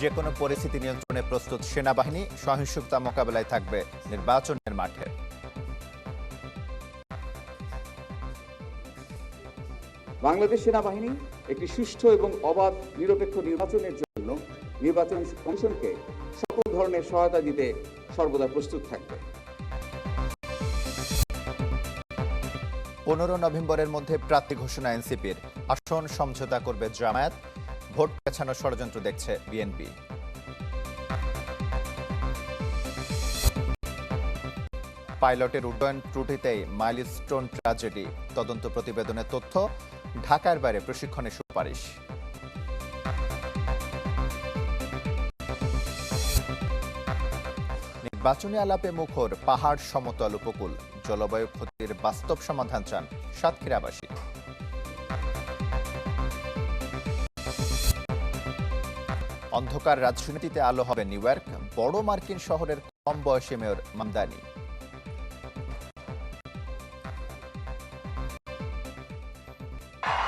যে কোনো পরিস্থিতি নিয়ন্ত্রণে প্রস্তুত সেনাবাহিনী সহিংসতা মোকাবেলায় থাকবে নির্বাচনের মাঠে। বাংলাদেশ সেনাবাহিনী একটি সুষ্ঠু এবং অবাধ নিরপেক্ষ নির্বাচনের জন্য নির্বাচন কমিশনকে সকল ধরনের সহায়তা দিতে সর্বদা প্রস্তুত থাকবে। পনেরো নভেম্বরের মধ্যে প্রার্থী ঘোষণা এনসিপির। আসন সমঝোতা করবে জামায়াত। ভোট পেছানোর ষড়যন্ত্র দেখছে বিএনপি। পাইলটের উড্ডয়ন ত্রুটিতেই মাইলস্টোন ট্র্যাজেডি, তদন্ত প্রতিবেদনের তথ্য, ঢাকার বাইরে প্রশিক্ষণের সুপারিশ। নির্বাচনী আলাপে মুখর পাহাড় সমতল উপকূল, জলবায়ু ক্ষতির বাস্তব সমাধান চান সাতক্ষীরাবাসী। অন্ধকার রাজনীতিতে আলো হবে নিউ বড় মার্কিন শহরের কম বয়সী mayor Mamdani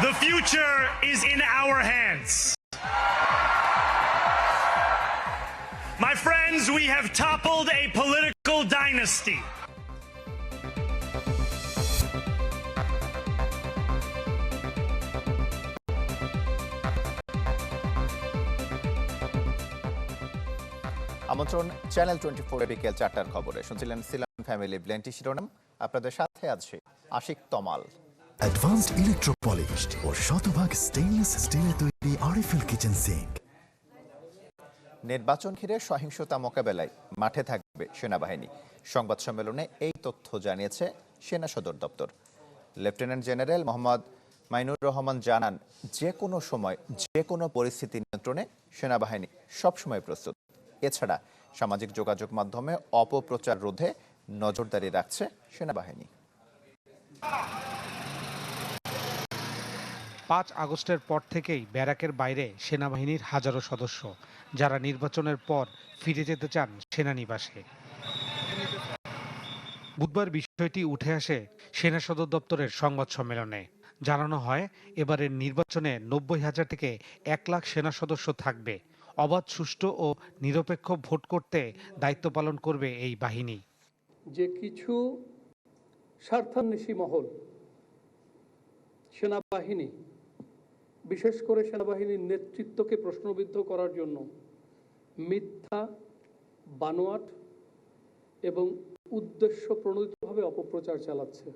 The future is in our hands. My friends, we have toppled a political dynasty. আমন্ত্রণ চ্যানেল টোয়েন্টি ফোর বিকেল চারটার খবরে। শুনছিলেন সিলাম ফ্যামিলি ব্লেন্টি শিরোনাম। আপনাদের সাথে আছে Ashik Tamal. Advanced electro polished ও শতভাগ স্টেইনলেস স্টিলের তৈরি আরএফএল কিচেন সিঙ্ক নির্বাচন ঘিরে সহিংসতা মোকাবেলায় মাঠে থাকবে সেনাবাহিনী। সংবাদ সম্মেলনে এই তথ্য জানিয়েছে সেনা সদর দপ্তর। লেফটেন্যান্ট জেনারেল মোহাম্মদ মাইনুর রহমান জানান যে কোনো সময় যে কোনো পরিস্থিতি নিয়ন্ত্রণে সেনাবাহিনী সবসময় প্রস্তুত। এছাড়া সামাজিক যোগাযোগ মাধ্যমে অপপ্রচার রোধে নজরদারি রাখছে সেনাবাহিনী। পাঁচ আগস্টের পর থেকেই ব্যারাকের বাইরে সেনাবাহিনীর হাজারো সদস্য, যারা নির্বাচনের পর ফিরে যেতে চান সেনানিবাসে। বুধবার বিষয়টি উঠে আসে সেনা সদর দপ্তরের সংবাদ সম্মেলনে। জানানো হয়, এবারের নির্বাচনে নব্বই হাজার থেকে এক লাখ সেনা সদস্য থাকবে। অবাধ সুষ্ঠু ও নিরপেক্ষ ভোট করতে দায়িত্ব পালন করবে এই বাহিনী। যে কিছু স্বার্থান্বেষী মহল সেনাবাহিনী বিশেষ করে সেনাবাহিনীর নেতৃত্বকে প্রশ্নবিদ্ধ করার জন্য মিথ্যা বানোয়াট এবং উদ্দেশ্য প্রণোদিতভাবে অপপ্রচার চালাচ্ছে।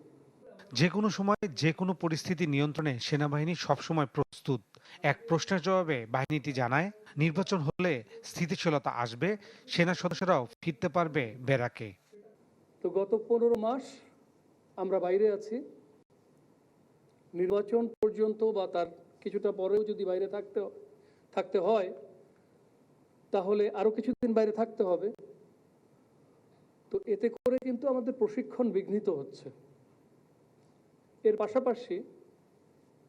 যে কোনো সময় যে কোনো পরিস্থিতি নিয়ন্ত্রণে সেনাবাহিনী সবসময় প্রস্তুত। এক প্রশ্নের জবাবে বাহিনীটি জানায়, নির্বাচন হলে স্থিতিশীলতা আসবে, সেনা সদস্যরাও ফিরতে পারবে বেরাকে তো গত পনেরো মাস আমরা বাইরে আছি। নির্বাচন পর্যন্ত বা তার কিছুটা পরেও যদি বাইরে থাকতে থাকতে হয়, তাহলে আরও কিছুদিন বাইরে থাকতে হবে। তো এতে করে কিন্তু আমাদের প্রশিক্ষণ বিঘ্নিত হচ্ছে। এর পাশাপাশি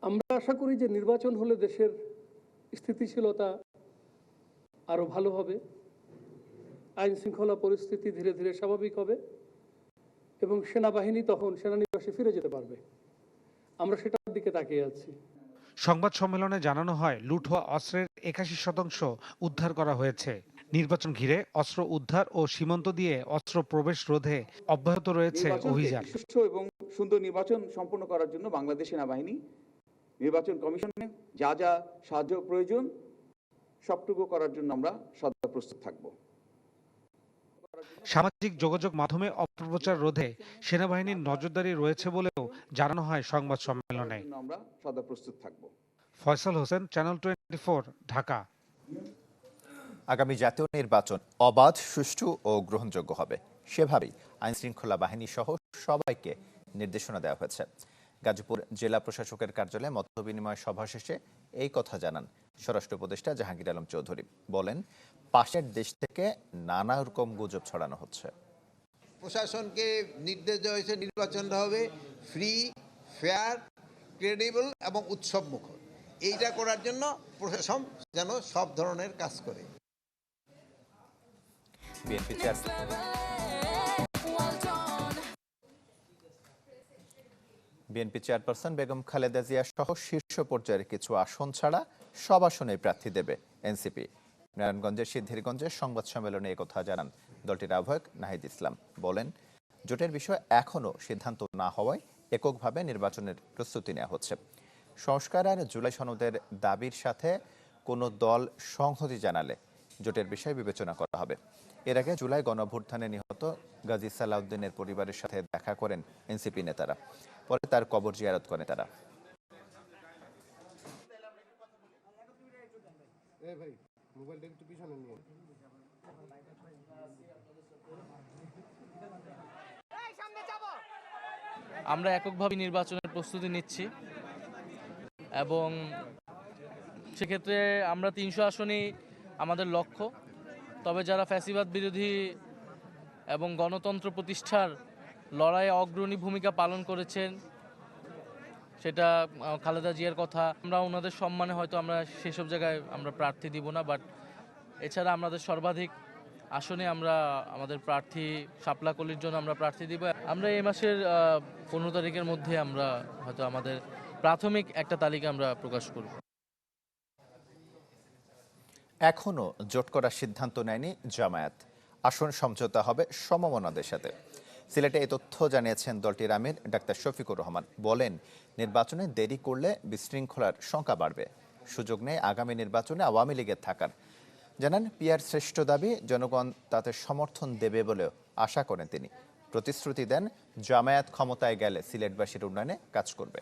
আমরা আশা করি যে নির্বাচন হলে দেশের স্থিতিশীলতা আরও ভালো হবে। আইন শৃঙ্খলা পরিস্থিতি ধীরে ধীরে স্বাভাবিক হবে এবং সেনাবাহিনী তখন সেনানিবাসে ফিরে যেতে পারবে। আমরা সেটার দিকে তাকিয়ে আছি। সংবাদ সম্মেলনে জানানো হয় লুট হওয়া অস্ত্রের একাশি শতাংশ উদ্ধার করা হয়েছে। নির্বাচন ঘিরে অস্ত্র উদ্ধার ও সীমান্ত দিয়ে অস্ত্র প্রবেশ রোধে অব্যাহত রয়েছে অভিযান। সুষ্ঠু এবং সুন্দর নির্বাচন সম্পন্ন করার জন্য বাংলাদেশ সেনাবাহিনী নির্বাচন কমিশনে যা যা সাহায্য প্রয়োজন সবটুকু করার জন্য আমরা সদা প্রস্তুত থাকব। সামাজিক যোগাযোগ মাধ্যমে অপপ্রচার রোধে সেনাবাহিনীর নজরদারি রয়েছে বলেও জানানো হয় সংবাদ সম্মেলনে। আমরা সদা প্রস্তুত থাকব। Faisal Hossain channel twenty Dhaka. আগামী জাতীয় নির্বাচন অবাধ সুষ্ঠু ও গ্রহণযোগ্য হবে। সেভাবেই আইন শৃঙ্খলা বাহিনী সহ সবাইকে নির্দেশনা দেওয়া হয়েছে। গাজীপুর জেলা প্রশাসকের কার্যালয়ে মত বিনিময় সভা শেষে এই কথা জানান স্বরাষ্ট্র উপদেষ্টা জাহাঙ্গীর আলম চৌধুরী। বলেন পাশের দেশ থেকে নানা রকম গুজব ছড়ানো হচ্ছে। প্রশাসনকে নির্দেশ দেওয়া হয়েছে নির্বাচনটা হবে ফ্রি ফেয়ার ক্রেডিবল এবং উৎসব মুখর এইটা করার জন্য প্রশাসন যেন সব ধরনের কাজ করে। BNP BNP chairperson Begum Khaleda Zia সহ শীর্ষ পর্যায়ের কিছু আসন ছাড়া সব আসনে প্রার্থী দেবে এনসিপি। নারায়ণগঞ্জের সিদ্ধিরগঞ্জের সংবাদ সম্মেলনে একথা জানান দলটির আহ্বায়ক নাহিদ ইসলাম। বলেন, জোটের বিষয়ে এখনও সিদ্ধান্ত না হওয়ায় এককভাবে নির্বাচনের প্রস্তুতি নেওয়া হচ্ছে। সংস্কার আর জুলাই সনদের দাবির সাথে কোনো দল সংহতি জানালে জোটের বিষয়ে বিবেচনা করা হবে। এর আগে জুলাই গণঅভ্যুত্থানে নিহত গাজী সালাউদ্দিনের পরিবারের সাথে দেখা করেন এনসিপি নেতারা। পরে তার কবর জিয়ারত করে তারা। আমরা এককভাবে নির্বাচনের প্রস্তুতি নিচ্ছি এবং সেক্ষেত্রে আমরা তিনশো আসনই আমাদের লক্ষ্য। তবে যারা ফ্যাসিবাদ বিরোধী এবং গণতন্ত্র প্রতিষ্ঠার লড়াইয়ে অগ্রণী ভূমিকা পালন করেছেন। সেটা খালেদা জিয়ার কথা। আমরা ওনাদের সম্মানে হয়তো আমরা সেসব জায়গায় আমরা প্রার্থী দিব না বাট এছাড়া আমাদের সর্বাধিক আসনে আমরা, আমাদের প্রার্থী শাপলা কলির জন্য আমরা প্রার্থী দিব। আমরা এই মাসের পনেরো তারিখের মধ্যে আমরা হয়তো আমাদের প্রাথমিক একটা তালিকা আমরা প্রকাশ করব। এখনও জোট করার সিদ্ধান্ত নেয়নি জামায়াত। আসন সমঝোতা হবে সমমনাদের সাথে। সিলেটে এই তথ্য জানিয়েছেন দলটির আমির ডাক্তার শফিকুর রহমান। বলেন, নির্বাচনে দেরি করলে বিশৃঙ্খলার শঙ্কা বাড়বে। সুযোগ নেই আগামী নির্বাচনে আওয়ামী লীগের থাকার। জানান, পিয়ার শ্রেষ্ঠ দাবি জনগণ তাতে সমর্থন দেবে বলেও আশা করেন তিনি। প্রতিশ্রুতি দেন, জামায়াত ক্ষমতায় গেলে সিলেটবাসীর উন্নয়নে কাজ করবে।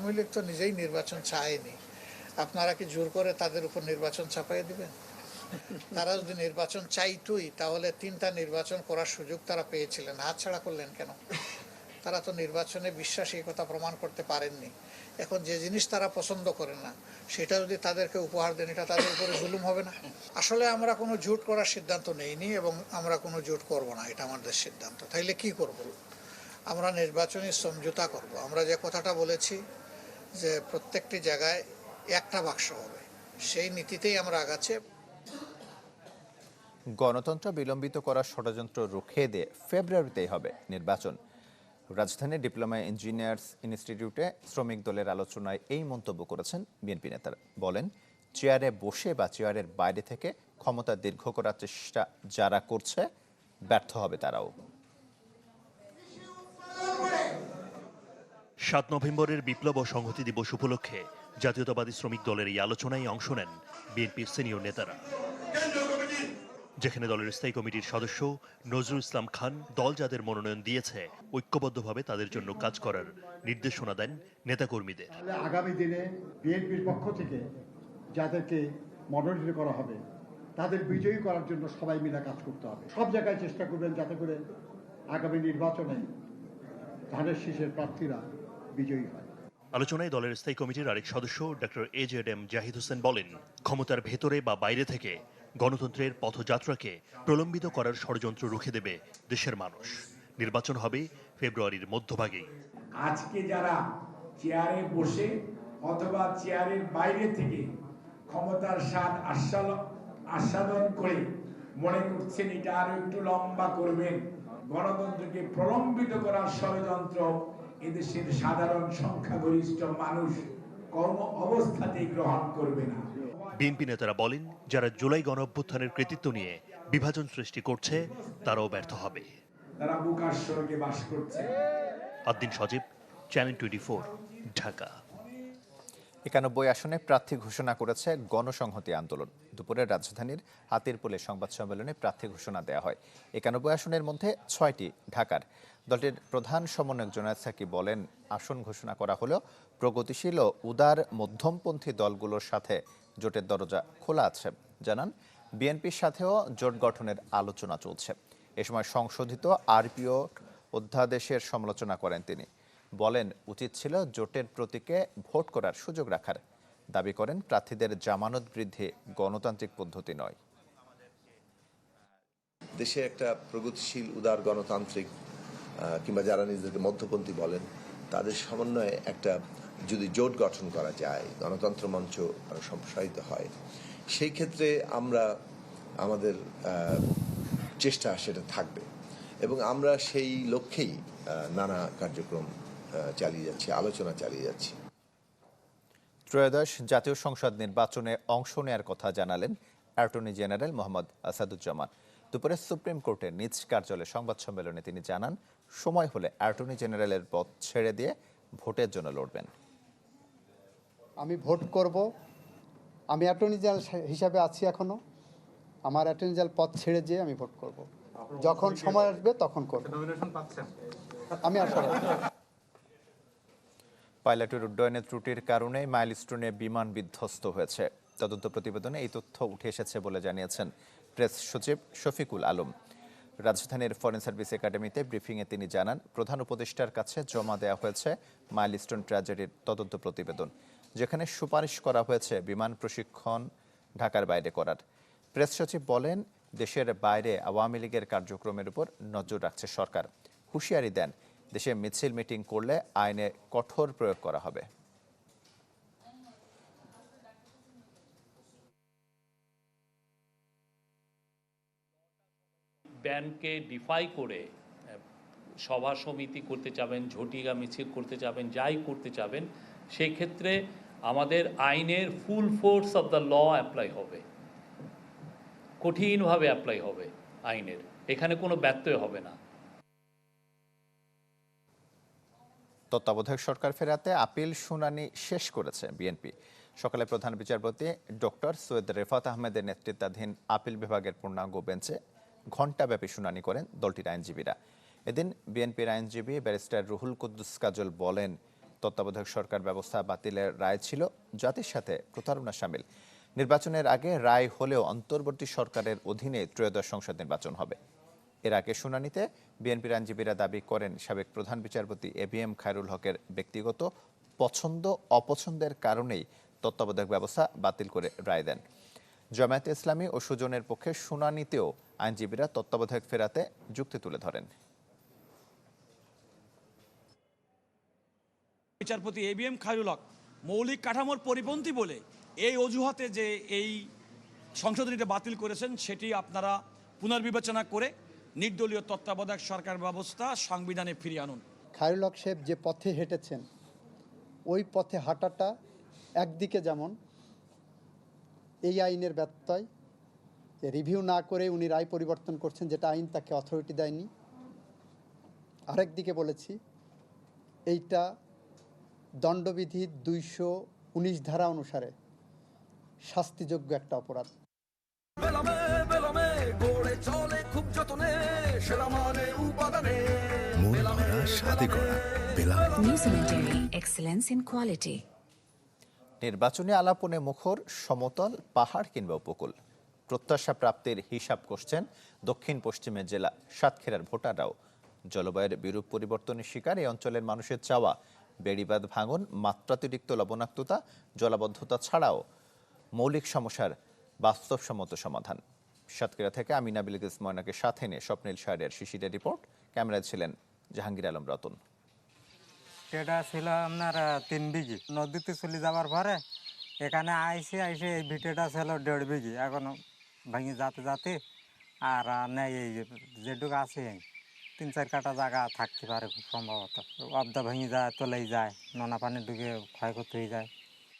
আওয়ামী লীগ তো নিজেই নির্বাচন চায়নি। আপনারা কি জোর করে তাদের উপর নির্বাচন চাপাই দিবেন? তারা যদি নির্বাচন চাইতোই, তাহলে তিনটা নির্বাচন করার সুযোগ তারা পেয়েছিলেন। হাতছাড়া করলেন কেন? তারা তো নির্বাচনে বিশ্বাসী এই কথা প্রমাণ করতে পারেননি। এখন যে জিনিস তারা পছন্দ করে না, সেটা যদি তাদেরকে উপহার দেন, এটা তাদের উপরে জুলুম হবে না? আসলে আমরা কোনো জোট করার সিদ্ধান্ত নেইনি এবং আমরা কোনো জোট করব না, এটা আমাদের সিদ্ধান্ত। তাইলে কি করব? আমরা নির্বাচনী সমঝোতা করব। আমরা যে কথাটা বলেছি যে প্রত্যেকটি জায়গায় একটা বাক্স হবে। সেই নীতিতেই আমরা আগাচ্ছি। গণতন্ত্র বিলম্বিত করার ষড়যন্ত্র রুখে দিয়ে ফেব্রুয়ারিতেই হবে নির্বাচন। রাজধানীর ডিপ্লোমা ইঞ্জিনিয়ার্স ইনস্টিটিউটে শ্রমিক দলের আলোচনায় এই মন্তব্য করেছেন বিএনপি নেতারা। বলেন, চেয়ারে বসে বা চেয়ারের বাইরে থেকে ক্ষমতা দীর্ঘ করার চেষ্টা যারা করছে, ব্যর্থ হবে তারাও। সাত নভেম্বরের বিপ্লব ও সংহতি দিবস উপলক্ষে জাতীয়তাবাদী শ্রমিক দলের এই আলোচনায় অংশ নেন বিএনপির সিনিয়র নেতারা। যেখানে দলের স্থায়ী কমিটির সদস্য নজরুল ইসলাম খান দল যাদের মনোনয়ন দিয়েছে ঐক্যবদ্ধভাবে তাদের জন্য কাজ করার নির্দেশনা দেন নেতাকর্মীদের। আগামী দিনে বিএনপির পক্ষ থেকে যাদেরকে মনোনীত করা হবে তাদের বিজয়ী করার জন্য সবাই মিলে কাজ করতে হবে। সব জায়গায় চেষ্টা করবেন যাতে করে আগামী নির্বাচনে ধানের শীষের প্রার্থীরা বিজয়ী হয়। আলোচনায় দলের স্থায়ী কমিটির আরেক সদস্য doctor A Z M Zahid Hossain বলেন ক্ষমতার ভেতরে বা বাইরে থেকে গণতন্ত্রের পথযাত্রাকে প্রলম্বিত করার ষড়যন্ত্র রুখে দেবে দেশের মানুষ। নির্বাচন হবে ফেব্রুয়ারির মধ্যভাগেই। আজকে যারা চেয়ারে বসে অথবা চেয়ারের বাইরে থেকে ক্ষমতার স্বাদ আস্বাদ- আস্বাদন করে মনে করছেন এটা আরও একটু লম্বা করবেন গণতন্ত্রকে প্রলম্বিত করার ষড়যন্ত্র এদেশের সাধারণ সংখ্যাগরিষ্ঠ মানুষ কর্ম অবস্থাতেই গ্রহণ করবে না। বিএনপি নেতারা বলেন যারা জুলাই গণ অভ্যুত্থানের কৃতিত্ব নিয়ে বিভাজন সৃষ্টি করছে তারাও ব্যর্থ হবে। তারা বুকার স্বর্গে বাস করছে। Addin Sajib channel twenty Dhaka. একানব্বই আসনে প্রার্থী ঘোষণা করেছে গণসংহতি আন্দোলন। দুপুরে রাজধানীর হাতিরপুলে সংবাদ সম্মেলনে প্রার্থী ঘোষণা দেওয়া হয়। একানব্বই আসনের মধ্যে ছয়টি ঢাকার। দলটির প্রধান সমন্বয়ক জোনায়দ সাকি বলেন, আসন ঘোষণা করা হলেও প্রগতিশীল ও উদার মধ্যমপন্থী দলগুলোর সাথে জোটের দরজা খোলা আছে, জানান। বিএনপির সাথেও জোট গঠনের আলোচনা চলছে। এ সময় সংশোধিত আরপিও অধ্যাদেশের সমালোচনা করেন তিনি। বলেন, উচিত ছিল জোটের প্রতীকে ভোট করার সুযোগ রাখার। দাবি করেন, প্রার্থীদের জামানত বৃদ্ধি গণতান্ত্রিক পদ্ধতি নয়। দেশে একটা প্রগতিশীল, উদার গণতান্ত্রিক কিংবা যারা নিজেদেরকে মধ্যপন্থী বলেন, তাদের সমন্বয়ে একটা যদি জোট গঠন করা যায়, গণতন্ত্র মঞ্চ সম্প্রসারিত হয়, সেই ক্ষেত্রে আমরা, আমাদের চেষ্টা সেটা থাকবে। এবং আমরা সেই লক্ষ্যেই নানা কার্যক্রম চালিয়ে যাচ্ছি আলোচনা চালিয়ে যাচ্ছি। ত্রয়োদশ জাতীয় সংসদ নির্বাচনে অংশ নেয়ার কথা জানালেন অ্যাটর্নি জেনারেল মোহাম্মদ আসাদুজ্জামান। দুপুরে সুপ্রিম কোর্টের নিজ কার্যালয়ে সংবাদ সম্মেলনে তিনি জানান সময় হলে অ্যাটর্নি জেনারেলের পদ ছেড়ে দিয়ে ভোটের জন্য লড়বেন। আমি ভোট করব। আমি অ্যাটর্নি জেনারেল হিসাবে আছি এখনও। আমার অ্যাটর্নি জেনারেল পদ ছেড়ে যেয়ে আমি ভোট করব। যখন সময় আসবে তখন করব। আমি আশা পাইলটের উড্ডয়নের ত্রুটির কারণে মাইলস্টোনে বিমান বিধ্বস্ত হয়েছে। তদন্ত প্রতিবেদনে এই তথ্য উঠে এসেছে বলে জানিয়েছেন প্রেস সচিব শফিকুল আলম। রাজধানীর ফরেন সার্ভিস একাডেমিতে ব্রিফিংয়ে তিনি জানান, প্রধান উপদেষ্টার কাছে জমা দেওয়া হয়েছে মাইলস্টোন ট্র্যাজেডির তদন্ত প্রতিবেদন, যেখানে সুপারিশ করা হয়েছে বিমান প্রশিক্ষণ ঢাকার বাইরে করার। প্রেস সচিব বলেন, দেশের বাইরে আওয়ামী লীগের কার্যক্রমের উপর নজর রাখছে সরকার। হুঁশিয়ারি দেন দেশে মিছিল মিটিং করলে আইনে কঠোর প্রয়োগ করা হবে। ব্যানকে ডিফাই করে সভা সমিতি করতে চাবেন ঝটিকা মিছিল করতে চাবেন যাই করতে চাবেন সেই ক্ষেত্রে আমাদের আইনের full force of the law apply হবে। কঠিনভাবে অ্যাপ্লাই হবে আইনের। এখানে কোনো ব্যত্যয় হবে না। তত্ত্বাবধায়ক সরকার ফেরাতে আপিল শুনানি শেষ করেছে বিএনপি। সকালে প্রধান বিচারপতি ডক্টর সৈয়দ রেফাত আহমেদের নেতৃত্বাধীন আপিল বিভাগের পূর্ণাঙ্গ বেঞ্চে ঘণ্টাব্যাপী শুনানি করেন দলটির আইনজীবীরা। এদিন বিএনপির আইনজীবী ব্যারিস্টার রুহুল কুদ্দুস কাজল বলেন, তত্ত্বাবধায়ক সরকার ব্যবস্থা বাতিলের রায় ছিল জাতির সাথে প্রতারণা সামিল। নির্বাচনের আগে রায় হলেও অন্তর্বর্তী সরকারের অধীনে ত্রয়োদশ সংসদ নির্বাচন হবে। এর আগে শুনানিতে বিএনপির আইনজীবীরা দাবি করেন, সাবেক প্রধান বিচারপতি এ বি এম খায়রুল হকের ব্যক্তিগত পছন্দ, অপছন্দের কারণেই তত্ত্বাবধায়ক ব্যবস্থা বাতিল করে রায় দেন। জামায়াতে ইসলামী ও সুজনের পক্ষে শুনানিতেও আইনজীবীরা তত্ত্বাবধায়ক ফেরাতে যুক্তি তুলে ধরেন। বিচারপতি A B M Khairul Haque মৌলিক কাঠামোর পরিপন্থী বলে এই অজুহাতে যে এই সংশোধনীটা বাতিল করেছেন, সেটি আপনারা পুনর্বিবেচনা করে নির্দলীয় তত্ত্বাবধায়ক সরকার ব্যবস্থা সংবিধানে ফিরিয়ে আনুন। খায়রুল হক সাহেব যে পথে হেঁটেছেন ওই পথে হাঁটাটা একদিকে যেমন এই আইনের ব্যত্যয় রিভিউ না করে উনি রায় পরিবর্তন করছেন যেটা আইন তাকে অথরিটি দেয়নি। আরেক দিকে বলেছি এইটা দণ্ডবিধির দুইশো উনিশ ধারা অনুসারে শাস্তিযোগ্য একটা অপরাধ। মন বেলাম এক্সেলেন্স ইন কোয়ালিটি নির্বাচনী আলাপনে মুখর সমতল পাহাড় কিংবা উপকূল। প্রত্যাশা প্রাপ্তির হিসাব করছেন দক্ষিণ পশ্চিমের জেলা সাতক্ষীরার ভোটাররাও। জলবায়ুর বিরূপ পরিবর্তনের শিকার এই অঞ্চলের মানুষের চাওয়া। বেড়িবাঁধ ভাঙন মাত্রাতিরিক্ত লবণাক্ততা জলাবদ্ধতা ছাড়াও মৌলিক সমস্যার বাস্তবসম্মত সমাধান। সাতক্ষীরা থেকে আমি বিলকিস ময়নাকে সাথে নিয়ে স্বপ্নিল শাহরের শিশিরের রিপোর্ট। ক্যামেরায় ছিলেন জাহাঙ্গীর আলম রতন এটা ছিল আপনার তিন বিঘি। নদীতে চলে যাওয়ার পরে এখানে আইসে আইসে এই ভিটেটা ছিল দেড় বিঘি। এখন ভেঙে যাতে যাতে আর নেই এই যেটুকু আছে, তিন চার কাটা জায়গা থাকতে পারে খুব সম্ভবত। অবদা ভেঙে যায়, তোলেই যায়, নোনা পানি ঢুকে ক্ষয়ক্ষতি হয়ে যায়।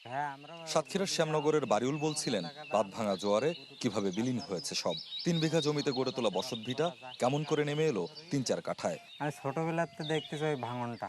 হ্যাঁ আমরা সাতক্ষীরার শ্যামনগরের বাড়িউল বলছিলেন বাঁধ ভাঙা জোয়ারে কীভাবে বিলীন হয়েছে সব। তিন বিঘা জমিতে গড়ে তোলা বসত ভিটা কেমন করে নেমে এলো তিন চার কাঠায়? আমি ছোটবেলাতে দেখতেছি ওই ভাঙনটা।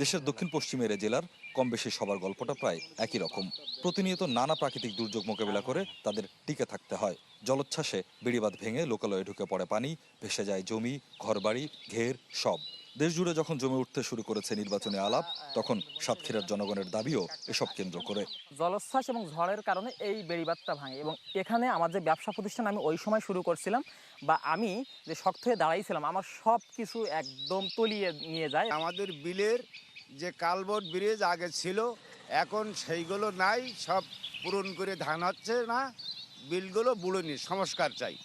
দেশের দক্ষিণ পশ্চিমের জেলার কম বেশি সবার গল্পটা প্রায় একই রকম। প্রতিনিয়ত নানা প্রাকৃতিক দুর্যোগ মোকাবিলা করে তাদের টিকে থাকতে হয়। জলোচ্ছ্বাসে বেড়িবাঁধ ভেঙে লোকালয়ে ঢুকে পড়ে পানি ভেসে যায় জমি ঘরবাড়ি ঘের সব। দেশ জুড়ে যখন জমে উঠতে শুরু করেছে নির্বাচনী আলাপ তখন সাতক্ষীরার জনগণের দাবিও এসব কেন্দ্র করে। জলোচ্ছ্বাস এবং ঝড়ের কারণে এই বেড়িবাঁধটা ভাঙে এবং এখানে আমার যে ব্যবসা প্রতিষ্ঠান আমি ওই সময় শুরু করছিলাম বা আমি যে শক্ত হয়ে দাঁড়াইছিলাম আমার সব কিছু একদম তলিয়ে নিয়ে যায়। আমাদের বিলের যে কালবট ব্রিজ আগে ছিল এখন সেইগুলো নাই সব পূরণ করে ধান হচ্ছে না বিলগুলো বুড়ো বুড়োনি সংস্কার চাই।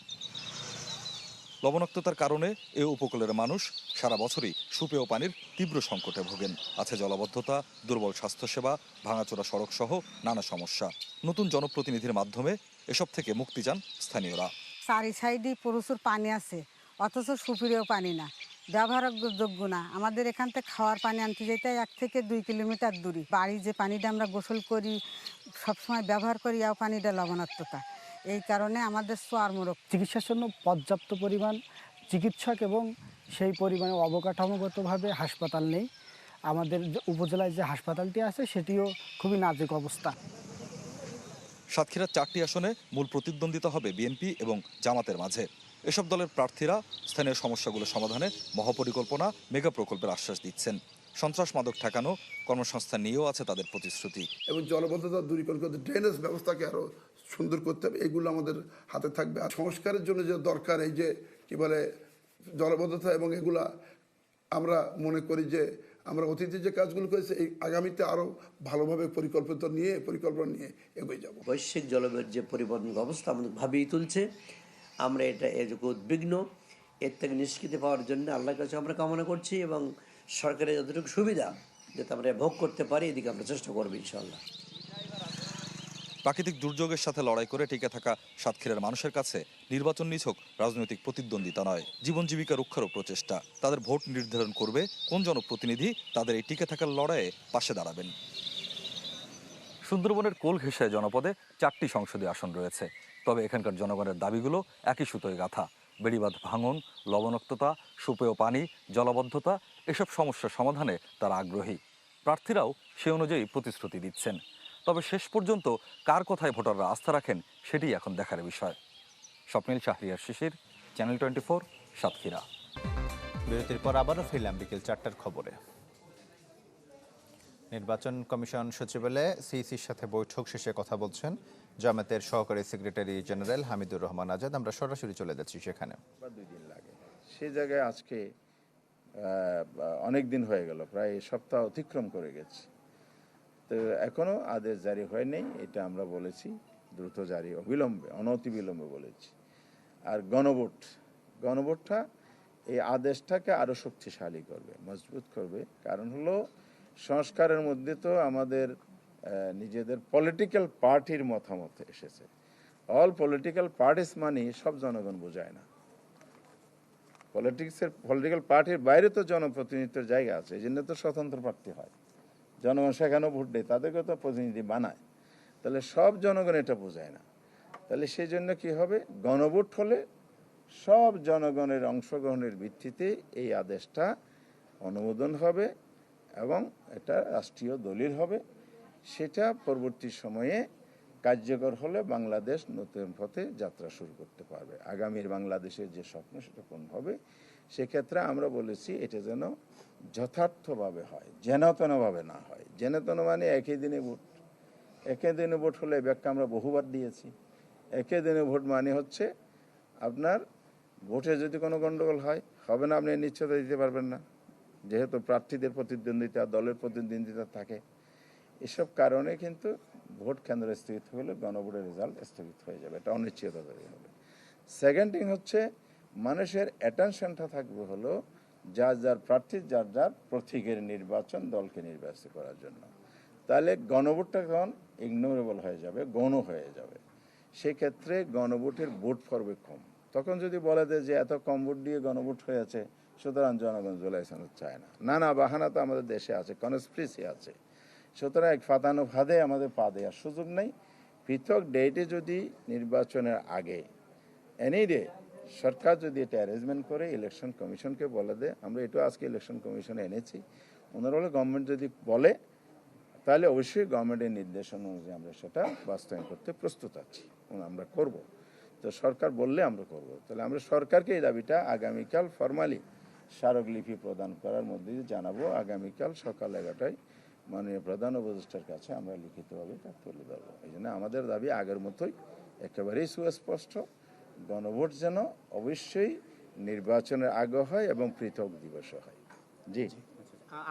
লবণাক্ততার কারণে এ উপকূলের মানুষ সারা বছরই সুপেয় পানির তীব্র সংকটে ভোগেন। আছে জলাবদ্ধতা, দুর্বল স্বাস্থ্যসেবা, ভাঙাচোরা সড়ক সহ নানা সমস্যা। নতুন জনপ্রতিনিধির মাধ্যমে এসব থেকে মুক্তি চান স্থানীয়রা। চারি সাইডে প্রচুর পানি আছে, অথচ সুপ্রিয় পানি না। ব্যবহারযোগ্য না। আমাদের এখান থেকে খাওয়ার পানি আনতে যেতে এক থেকে দুই কিলোমিটার দূরে। বাড়ি যে পানিটা আমরা গোসল করি, সবসময় ব্যবহার করি, এও পানিটা লবণাক্ততা। এই কারণে আমাদের চর্মরোগ চিকিৎসার জন্য পর্যাপ্ত পরিমাণ চিকিৎসক এবং সেই পরিমাণে অবকাঠামোগতভাবে হাসপাতাল নেই। আমাদের যে উপজেলায় যে হাসপাতালটি আছে সেটিও খুবই নাজুক অবস্থা। সাতক্ষীরার চারটি আসনে মূল প্রতিদ্বন্দ্বিতা হবে বিএনপি এবং জামাতের মাঝে। এসব দলের প্রার্থীরা স্থানীয় সমস্যাগুলো সমাধানে মহাপরিকল্পনা মেগা প্রকল্পের আশ্বাস দিচ্ছেন। সন্ত্রাস মাদক ঠেকানো কর্মসংস্থান নিয়েও আছে তাদের প্রতিশ্রুতি। এবং জলবদ্ধতা দূরীকরণ করতে ড্রেনেজ ব্যবস্থাকে আরও সুন্দর করতে হবে, এগুলো আমাদের হাতে থাকবে। আর সংস্কারের জন্য যে দরকার, এই যে কি বলে, জলবদ্ধতা এবং এগুলা, আমরা মনে করি যে, আমরা অতীতে যে কাজগুলো করেছি, এই আগামীতে আরও ভালোভাবে পরিকল্পিত নিয়ে, পরিকল্পনা নিয়ে এগিয়ে যাব। বৈশ্বিক জলবায়ুর যে পরিবর্তন অবস্থা আমাদের ভাবিয়ে তুলছে, আমরা এটা এর উদ্বিগ্ন। এর থেকে নিষ্কৃতি পাওয়ার জন্য আল্লাহর কাছে আমরা কামনা করছি এবং সরকারের যতটুকু সুবিধা, যাতে আমরা ভোগ করতে পারি, এদিকে আমরা চেষ্টা করব ইনশাল্লাহ প্রাকৃতিক দুর্যোগের সাথে লড়াই করে টিকে থাকা সাতক্ষীরার মানুষের কাছে নির্বাচন নিছক রাজনৈতিক প্রতিদ্বন্দ্বিতা নয়, জীবন জীবিকা রক্ষারও প্রচেষ্টা। তাদের ভোট নির্ধারণ করবে কোন জনপ্রতিনিধি, তাদের এই টিকে থাকার লড়াইয়ে পাশে দাঁড়াবেন। সুন্দরবনের কোল ঘেঁষায় জনপদে চারটি সংসদীয় আসন রয়েছে। তবে এখানকার জনগণের দাবিগুলো একই সুতোয় গাথা। বেড়িবাঁধ ভাঙন, লবণাক্ততা সুপেয় পানি, জলাবদ্ধতা, এসব সমস্যার সমাধানে তারা আগ্রহী। প্রার্থীরাও সে অনুযায়ী প্রতিশ্রুতি দিচ্ছেন। তবে শেষ পর্যন্ত কার কথায় ভোটাররা আস্থা রাখেন সেটি এখন দেখার বিষয়। Swapnil Shahriar Shishir channel twenty four Satkhira. বিরতির পর আবারও ফিরলাম বিকেল চারটার খবরে। নির্বাচন কমিশন সচিবালয়ে সিইসির সাথে বৈঠক শেষে কথা বলছেন জামাতের সহকারী সেক্রেটারি জেনারেল হামিদুর রহমান আজাদ। আমরা সরাসরি চলে যাচ্ছি সেখানে। বা দুই দিন লাগে। সেই জায়গায় আজকে অনেক দিন হয়ে গেল প্রায় সপ্তাহ অতিক্রম করে গেছে। তো এখনও আদেশ জারি হয়নি এটা আমরা বলেছি, দ্রুত জারি, অবিলম্বে, অনতি বিলম্বে বলেছি। আর গণভোট, গণভোটটা এই আদেশটাকে আরও শক্তিশালী করবে, মজবুত করবে। কারণ হলো, সংস্কারের মধ্যে তো আমাদের নিজেদের পলিটিক্যাল পার্টির মতামত এসেছে। অল পলিটিক্যাল পার্টিস মানে সব জনগণ বোঝায় না। পলিটিক্সের পলিটিক্যাল পার্টির বাইরে তো জনপ্রতিনিধিত্বের জায়গা আছে, এই জন্য তো স্বতন্ত্র প্রার্থী হয়। জনগণ সেখানেও ভোট দেয় তাদেরকে তো প্রতিনিধি বানায়। তাহলে সব জনগণ এটা বোঝায় না। তাহলে সেই জন্য কি হবে? গণভোট হলে সব জনগণের অংশগ্রহণের ভিত্তিতে এই আদেশটা অনুমোদন হবে এবং এটা রাষ্ট্রীয় দলিল হবে। সেটা পরবর্তী সময়ে কার্যকর হলে বাংলাদেশ নতুন পথে যাত্রা শুরু করতে পারবে। আগামীর বাংলাদেশের যে স্বপ্ন, সেটা পূর্ণ হবে। সেক্ষেত্রে আমরা বলেছি, এটা যেন যথার্থভাবে হয়, যেনতেনভাবে না হয়। যেনতেন মানে একই দিনে ভোট। একই দিনে ভোট হলে ব্যাখ্যা আমরা বহুবার দিয়েছি। একই দিনে ভোট মানে হচ্ছে আপনার ভোটে যদি কোনো গণ্ডগোল হয়, হবে না, আপনি নিশ্চয়তা দিতে পারবেন না। যেহেতু প্রার্থীদের প্রতিদ্বন্দ্বিতা, দলের প্রতিদ্বন্দ্বিতা থাকে। এসব কারণে কিন্তু ভোট কেন্দ্র স্থগিত হলে গণভোটের রেজাল্ট স্থগিত হয়ে যাবে, এটা অনিশ্চয়তা তৈরি হবে। সেকেন্ড থিং হচ্ছে, মানুষের অ্যাটেনশনটা থাকবে হলো যার যার প্রার্থী যার যার প্রতীকের নির্বাচন দলকে নির্বাচিত করার জন্য। তাহলে গণভোটটা তখন ইগনোরেবল হয়ে যাবে, গণ হয়ে যাবে। সেক্ষেত্রে গণভোটের ভোট পর্বে কম। তখন যদি বলে দেয় যে এত কম ভোট দিয়ে গণভোট হয়েছে সুতরাং জনগণ জোলাইসান চায় না। না না বাহানা তো আমাদের দেশে আছে কনস্প্রিসি আছে। সুতরাং এক ফাতানো ফাঁদে আমাদের পা দেওয়ার সুযোগ নেই। পৃথক ডেটে যদি নির্বাচনের আগে এনি ডে সরকার যদি এটা অ্যারেঞ্জমেন্ট করে ইলেকশন কমিশনকে বলে দেয়, আমরা এটাও আজকে ইলেকশন কমিশনে এনেছি। ওনারা বলে গভর্নমেন্ট যদি বলে, তাহলে অবশ্যই গভর্নমেন্টের নির্দেশনা অনুযায়ী আমরা সেটা বাস্তবায়ন করতে প্রস্তুত আছি আমরা করব। তো সরকার বললে আমরা করব। তাহলে আমরা সরকারকে এই দাবিটা আগামীকাল ফর্মালি স্মারকলিপি প্রদান করার মধ্যে জানাব। আগামীকাল সকাল এগারোটায় মাননীয় প্রধান উপদেষ্টার কাছে আমরা লিখিতভাবে তা তুলে ধরবো। এই জন্য আমাদের দাবি আগের মতোই একেবারেই সুস্পষ্ট। গণভোট যেন অবশ্যই নির্বাচনের আগে হয় এবং পৃথক দিবস হয়। জি।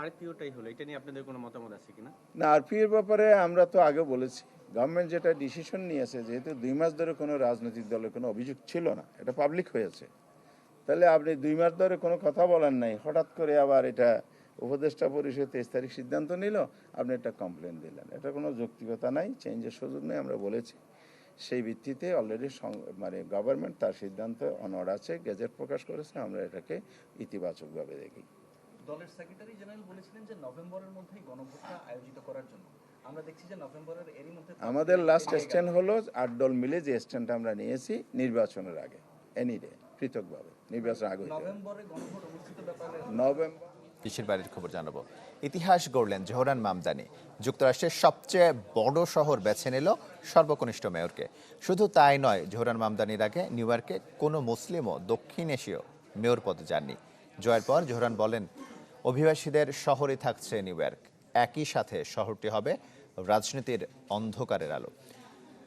আরপিওটাই হলো এটা নিয়ে আপনাদের কোনো মতামত আছে কিনা? না ব্যাপারে আমরা তো আগে বলেছি। গভর্নমেন্ট যেটা ডিসিশন নিয়েছে যেহেতু দুই মাস ধরে কোনো রাজনৈতিক দলের কোনো অভিযোগ ছিল না এটা পাবলিক হয়েছে। তাহলে আপনি দুই মাস ধরে কোনো কথা বলেন নাই হঠাৎ করে আবার এটা উপদেষ্টা পরিষদ তেইশ তারিখ সিদ্ধান্ত নিল আপনি একটা কমপ্লেন দিলেন। এটা কোনো যৌক্তিকতা নাই চেঞ্জের সুযোগ নেই আমরা বলেছি। সেই ভিত্তিতে অলরেডি মানে গভর্নমেন্ট তার সিদ্ধান্ত অনড় আছে গেজেট প্রকাশ করেছে আমরা এটাকে ইতিবাচকভাবে দেখি। দলের সেক্রেটারি জেনারেল বলেছিলেন যে নভেম্বরের মধ্যেই গণভোটটা আয়োজিত করার জন্য। আমরা দেখছি যে নভেম্বরের এরই মধ্যে আমাদের লাস্ট স্ট্যান্ড হলো আট দল মিলে যে স্ট্যান্ডটা আমরা নিয়েছি নির্বাচনের আগে এনি ডে পৃথকভাবে নির্বাচন আগে নভেম্বরে গণভোট অনুষ্ঠিত ব্যাপারে নভেম্বর কৃষির বাড়ির খবর জানাব। ইতিহাস গড়লেন জোহরান মামদানি। যুক্তরাষ্ট্রের সবচেয়ে বড় শহর বেছে নিল সর্বকনিষ্ঠ মেয়রকে। শুধু তাই নয়, জোহরান মামদানির আগে নিউ ইয়র্কে কোনো মুসলিমও দক্ষিণ এশীয় মেয়র পদে যাননি। জয়ের পর জোহরান বলেন, অভিবাসীদের শহরে থাকছে নিউ ইয়র্ক। একই সাথে শহরটি হবে রাজনীতির অন্ধকারের আলো।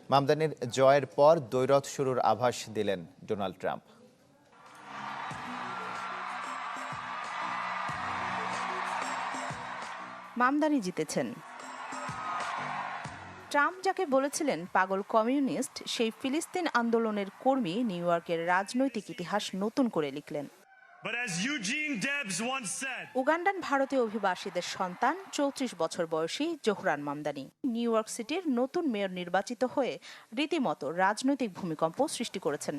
মামদানির জয়ের পর দ্বৈরথ শুরুর আভাস দিলেন ডোনাল্ড ট্রাম্প। মামদানি জিতেছেন। ট্রাম্প যাকে বলেছিলেন পাগল কমিউনিস্ট সেই ফিলিস্তিন আন্দোলনের কর্মী নিউ ইয়র্কের রাজনৈতিক ইতিহাস নতুন করে লিখলেন। উগান্ডান ভারতীয় অভিবাসীদের সন্তান চৌত্রিশ বছর বয়সী জোহরান মামদানি। নিউ ইয়র্ক সিটির নতুন মেয়র নির্বাচিত হয়ে রীতিমতো রাজনৈতিক ভূমিকম্প সৃষ্টি করেছেন।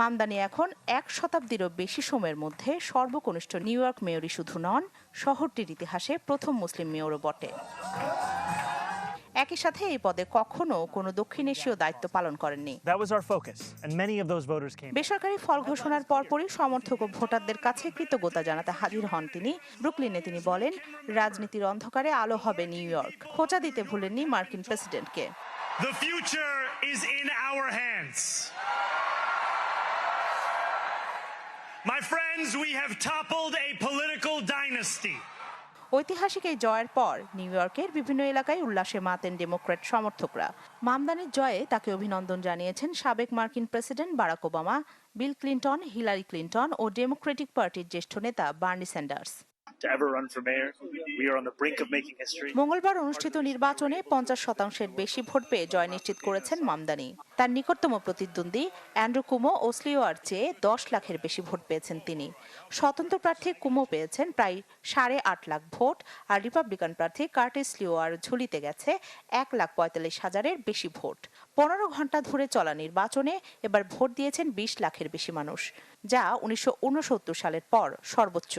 মামদানি এখন এক শতাব্দীরও বেশি সময়ের মধ্যে সর্বকনিষ্ঠ নিউ ইয়র্ক মেয়রই শুধু নন শহরটির ইতিহাসে প্রথম মুসলিম মেয়রও বটে। একই সাথে এই পদে কখনো কোনো দক্ষিণ এশীয় দায়িত্ব পালন করেননি. বেসরকারি ফল ঘোষণার পরপরই সমর্থক ও ভোটারদের কাছে কৃতজ্ঞতা জানাতে হাজির হন তিনি। ব্রুকলিনে তিনি বলেন রাজনীতির অন্ধকারে আলো হবে নিউ ইয়র্ক। খোঁচা দিতে ভুলেননি মার্কিন প্রেসিডেন্টকে। The future is in our hands. My friends, we have toppled a political dynasty. ঐতিহাসিক এই জয়ের পর নিউ ইয়র্কের বিভিন্ন এলাকায় উল্লাসে মাতেন ডেমোক্র্যাট সমর্থকরা মামদানের জয়ে তাকে অভিনন্দন জানিয়েছেন সাবেক মার্কিন president Barack Obama Bill Clinton Hillary Clinton ও ডেমোক্রেটিক পার্টির জ্যেষ্ঠ নেতা বার্নি স্যান্ডার্স মঙ্গলবার অনুষ্ঠিত নির্বাচনে পঞ্চাশ শতাংশের বেশি ভোট পেয়ে জয় নিশ্চিত করেছেন মামদানি। তার নিকটতম প্রতিদ্বন্দ্বী অ্যান্ড্রু কুমো ও স্লিওয়ার চেয়ে দশ লাখের বেশি ভোট পেয়েছেন তিনি। স্বতন্ত্র প্রার্থী কুমো পেয়েছেন প্রায় সাড়ে আট লাখ ভোট আর রিপাবলিকান প্রার্থী কার্টিস লিওয়ার ঝুলিতে গেছে এক লাখ পঁয়তাল্লিশ হাজারের বেশি ভোট। পনেরো ঘণ্টা ধরে চলা নির্বাচনে এবার ভোট দিয়েছেন বিশ লাখের বেশি মানুষ, যা উনিশশো উনসত্তর সালের পর সর্বোচ্চ।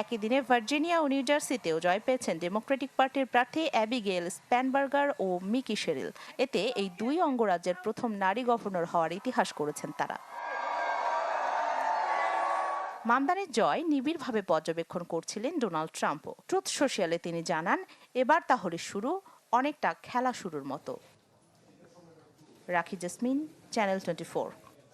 একই দিনে ভার্জিনিয়া ও নিউ জার্সিতেও জয় পেয়েছেন ডেমোক্রেটিক পার্টির প্রার্থী অ্যাবিগেল স্প্যানবার্গার ও মিকি শেরিল। এতে এই দুই অঙ্গরাজ্যের প্রথম নারী গভর্নর হওয়ার ইতিহাস করেছেন তারা। মামদানির জয় নিবিড়ভাবে পর্যবেক্ষণ করছিলেন ডোনাল্ড ট্রাম্পও। ট্রুথ সোশিয়ালে তিনি জানান, এবার তাহলে শুরু, অনেকটা খেলা শুরুর মতো। রাখি জেসমিন, চ্যানেল টোয়েন্টি